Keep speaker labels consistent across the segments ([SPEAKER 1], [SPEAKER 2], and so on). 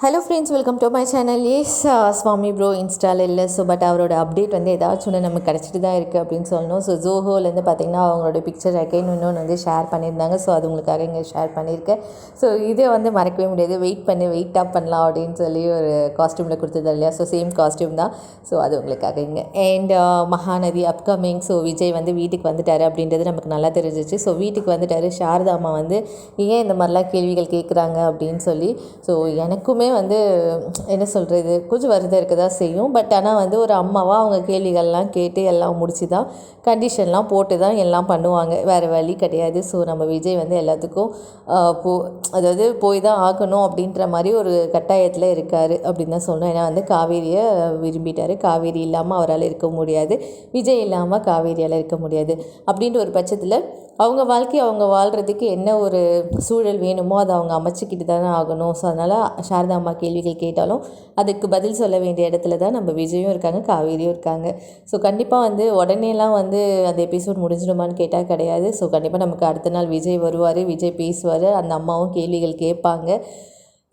[SPEAKER 1] Hello friends welcome to my channel S Swami bro install இல்லை. So but அவரோட update வந்து ஏதாச்சும் ஒன்று நமக்கு கிடச்சிட்டு தான் இருக்குது அப்படின்னு சொல்லணும். ஸோ ஜோஹோலேருந்து பார்த்திங்கன்னா அவங்களோட பிக்சர் அகைன் இன்னொன்று வந்து ஷேர் பண்ணியிருந்தாங்க. ஸோ அது உங்களுக்காக இங்கே ஷேர் பண்ணியிருக்கேன். ஸோ இதை வந்து மறக்கவே முடியாது. வெயிட் பண்ணி வெயிட் அப் பண்ணலாம் அப்படின்னு சொல்லி ஒரு காஸ்ட்யூமில் கொடுத்தது இல்லையா? ஸோ சேம் காஸ்ட்யூம் தான். ஸோ அது உங்களுக்காக இங்கே. And uh, Mahanadi upcoming so Vijay வந்து வீட்டுக்கு வந்துட்டார் அப்படின்றது நமக்கு நல்லா தெரிஞ்சிச்சு. ஸோ வீட்டுக்கு வந்துட்டார். சாரதா வந்து ஏன் இந்த மாதிரிலாம் கேள்விகள் கேட்குறாங்க அப்படின்னு சொல்லி. ஸோ எனக்குமே வந்து என்ன சொல்கிறது கொஞ்சம் வருத்தம் இருக்க தான் செய்யும். பட் ஆனால் வந்து ஒரு அம்மாவாக அவங்க கேள்விகள்லாம் கேட்டு எல்லாம் முடிச்சு தான் கண்டிஷன்லாம் போட்டு தான் எல்லாம் பண்ணுவாங்க. வேறு வழி கிடையாது. ஸோ நம்ம விஜய் வந்து எல்லாத்துக்கும் போ அதாவது போய் தான் ஆகணும் அப்படின்ற மாதிரி ஒரு கட்டாயத்தில் இருக்கார் அப்படின்னு தான் சொல்லணும். ஏன்னா வந்து காவேரியை விரும்பிட்டார். காவேரி இல்லாமல் அவரால் இருக்க முடியாது. விஜய் இல்லாமல் காவேரியால் இருக்க முடியாது. அப்படின்ற ஒரு பட்சத்தில் அவங்க வாழ்க்கை அவங்க வாழ்கிறதுக்கு என்ன ஒரு சூழல் வேணுமோ அதை அவங்க அமைச்சிக்கிட்டு தானே ஆகணும். ஸோ அதனால் சாரதா அம்மா கேள்விகள் கேட்டாலும் அதுக்கு பதில் சொல்ல வேண்டிய இடத்துல தான் நம்ம விஜயும் இருக்காங்க காவேரியும் இருக்காங்க. ஸோ கண்டிப்பாக வந்து உடனேலாம் வந்து அந்த எபிசோட் முடிஞ்சிடுமான்னு கேட்டால் கிடையாது. ஸோ கண்டிப்பாக நமக்கு அடுத்த நாள் விஜய் வருவார் விஜய் பேசுவார் அந்த அம்மாவும் கேள்விகள் கேட்பாங்க.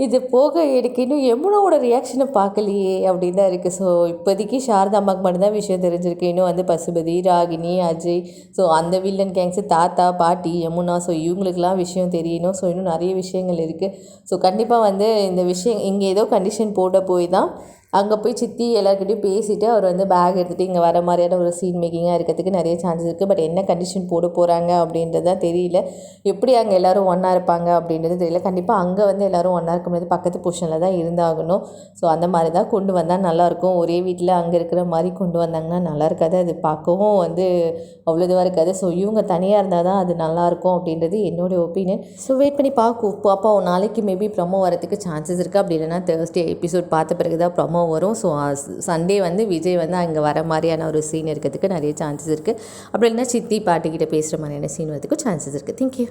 [SPEAKER 1] இது போக எனக்கு இன்னும் யமுனாவோட ரியாக்ஷனை பார்க்கலையே அப்படின்னு தான் இருக்குது ஸோ இப்போதைக்கு சாரதா அம்மாவுக்கு மட்டும்தான் விஷயம் தெரிஞ்சிருக்கு. இன்னும் வந்து பசுபதி ராகினி அஜய். ஸோ அந்த வில்லன் கேங்ஸு தாத்தா பாட்டி யமுனா ஸோ இவங்களுக்குலாம் விஷயம் தெரியணும். ஸோ இன்னும் நிறைய விஷயங்கள் இருக்குது ஸோ கண்டிப்பாக வந்து இந்த விஷயம் இங்கே ஏதோ கண்டிஷன் போட போய் தான் அங்கே போய் சித்தி எல்லாருக்கிட்டையும் பேசிவிட்டு அவர் வந்து பேக் எடுத்துகிட்டு இங்கே வர மாதிரியான ஒரு சீன் மேக்கிங்காக இருக்கிறதுக்கு நிறைய சான்சஸ் இருக்குது பட் என்ன கண்டிஷன் போட போகிறாங்க அப்படின்றது தான் தெரியல. எப்படி அங்கே எல்லோரும் ஒன்றா இருப்பாங்க அப்படின்றது தெரியல. கண்டிப்பாக அங்கே வந்து எல்லோரும் ஒன்றா இருக்க முடியாது பக்கத்து பொசிஷனில் தான் இருந்தாகணும். ஸோ அந்த மாதிரி தான் கொண்டு வந்தால் நல்லாயிருக்கும் ஒரே வீட்டில் அங்கே இருக்கிற மாதிரி கொண்டு வந்தாங்கன்னா நல்லா இருக்காது. அது பார்க்கவும் வந்து அவ்வளோ இதுவாக இருக்காது. ஸோ இவங்க தனியாக இருந்தால் தான் அது நல்லாயிருக்கும் அப்படின்றது என்னோட ஒப்பீனியன் ஸோ வெயிட் பண்ணி பார்க்கும் பார்ப்போம் நாளைக்கு மேபி ப்ரொமோ வரதுக்கு சான்சஸ் இருக்குது அப்படி இல்லைன்னா தேர்ஸ்டே எபிசோட் பார்த்த பிறகு தான் ப்ரொமோ வரும். ஸோ சண்டே வந்து விஜய் வந்து அங்கே வர மாதிரியான ஒரு சீன் இருக்கிறதுக்கு நிறைய சான்சஸ் இருக்குது அப்படி இல்லைன்னா சித்தி பாட்டிக்கிட்ட பேசுகிற மாதிரியான சீன் வரதுக்கும் சான்சஸ் இருக்குது தேங்க்யூ